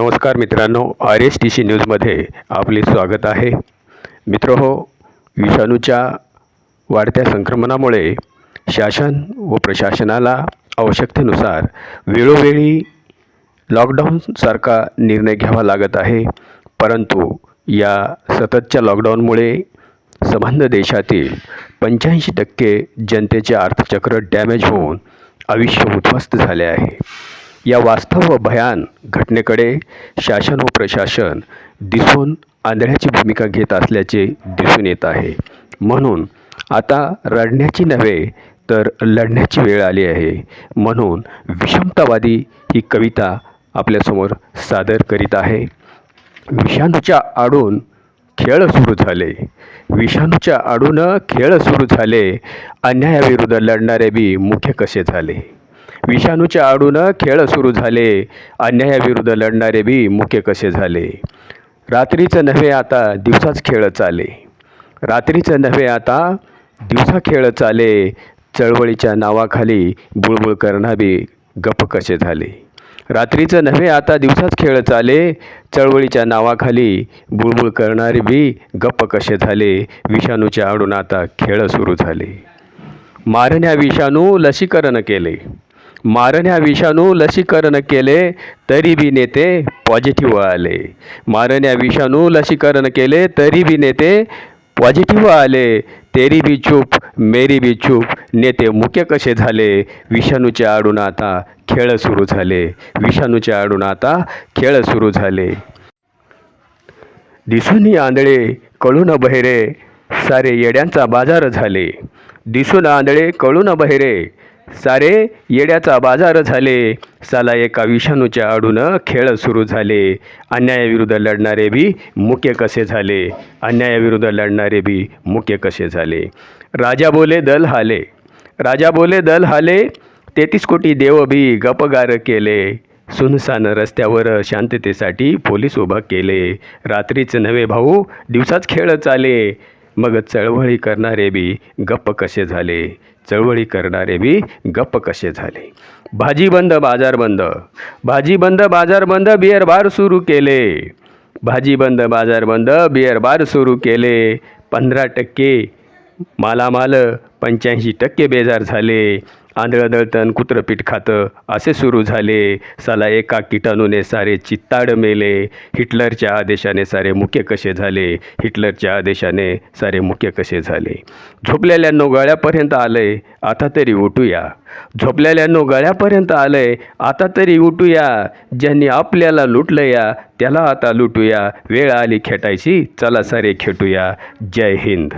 नमस्कार मित्रांनो R S T C न्यूजमध्ये आपले स्वागत आहे. मित्र हो विषाणूच्या वाढत्या संक्रमणामुळे शासन व प्रशासनाला आवश्यकतेनुसार वेळोवेळी लॉकडाऊनसारखा निर्णय घ्यावा लागत आहे. परंतु या सततच्या लॉकडाऊनमुळे संबंध देशातील पंच्याऐंशी टक्के जनतेचे अर्थचक्र डॅमेज होऊन आयुष्य उद्ध्वस्त झाले आहे. या वास्तव व भयान घटनेकडे शासन व प्रशासन दिसून आंधळ्याची भूमिका घेत असल्याचे दिसून येत आहे. म्हणून आता रडण्याची नव्हे तर लढण्याची वेळ आली आहे. म्हणून विषमतावादी ही कविता आपल्यासमोर सादर करीत आहे. विषाणूच्या आडून खेळ सुरू झाले. विषाणूच्या आडून खेळ सुरू झाले. अन्यायाविरुद्ध लढणारे बी मुख्य कसे झाले? विषाणूच्या आडून खेळ सुरू झाले. अन्यायाविरुद्ध लढणारे बी मुख्य कसे झाले? रात्रीचं नव्हे आता दिवसाच खेळ चाले. रात्रीचं नव्हे आता दिवसा खेळ चाले. चळवळीच्या नावाखाली बुळबुळ करणाबी गप कसे झाले? रात्रीचं नव्हे आता दिवसाच खेळ चाले. चळवळीच्या नावाखाली बुळबुळ करणारे बी गप्प कसे झाले? विषाणूच्या आडून आता खेळ सुरू झाले. मारण्या विषाणू लसीकरण केले. मारण्या विषाणू लसीकरण केले तरी बी नेते पॉझिटिव्ह आले. मारण्या विषाणू लसीकरण केले तरी बी नेते पॉझिटिव्ह आले. तेरी बी चूप मेरी बी चूप. नेते मुख्य कसे झाले? विषाणूच्या आडून आता खेळ सुरू झाले. विषाणूच्या आडून आता खेळ सुरू झाले. दिसून आंधळे कळून बहिरे सारे येड्यांचा बाजार झाले. दिसून आंधळे कळून बहिरे सारे येड्याचा बाजार झाले. साला एका विषाणूच्या आडून खेळ सुरू झाले. अन्यायाविरुद्ध लढणारे बी मुख्य कसे झाले? अन्यायाविरुद्ध लढणारे बी मुख्य कसे झाले? राजा बोले दल हाले. राजा बोले दल हाले. तेहतीस कोटी देव बी गपगार केले. सुनसान रस्त्यावर शांततेसाठी पोलीस उभा केले. रात्रीच नवे भाऊ दिवसाच खेळ चाले. मग चळवळी करणारे बी गप्प कसे झाले? चळवळी करणारे बी गप्प कसे झाले? भाजी बंद बाजार बंद. भाजी बंद बाजार बंद बिअर बार सुरू केले. भाजी बंद बाजार बंद बिअर बार सुरू केले. पंधरा टक्के मालामाल पंच्याऐंशी टक्के बेजार झाले. आंधळं कुत्रपीठ कुत्रं पीठ खातं. असे सुरू झाले. साला एका किटाणूने सारे चित्ताड मेले. हिटलरच्या आदेशाने सारे मुख्य कसे झाले? हिटलरच्या आदेशाने सारे मुख्य कसे झाले? झोपलेल्या नोगाळ्यापर्यंत आलंय आता तरी उठूया. झोपलेल्या नोगाळ्यापर्यंत आलंय आता तरी उठूया. ज्यांनी आपल्याला लुटलंया त्याला आता लुटूया. वेळ आली खेटायची चला सारे खेटूया. जय हिंद.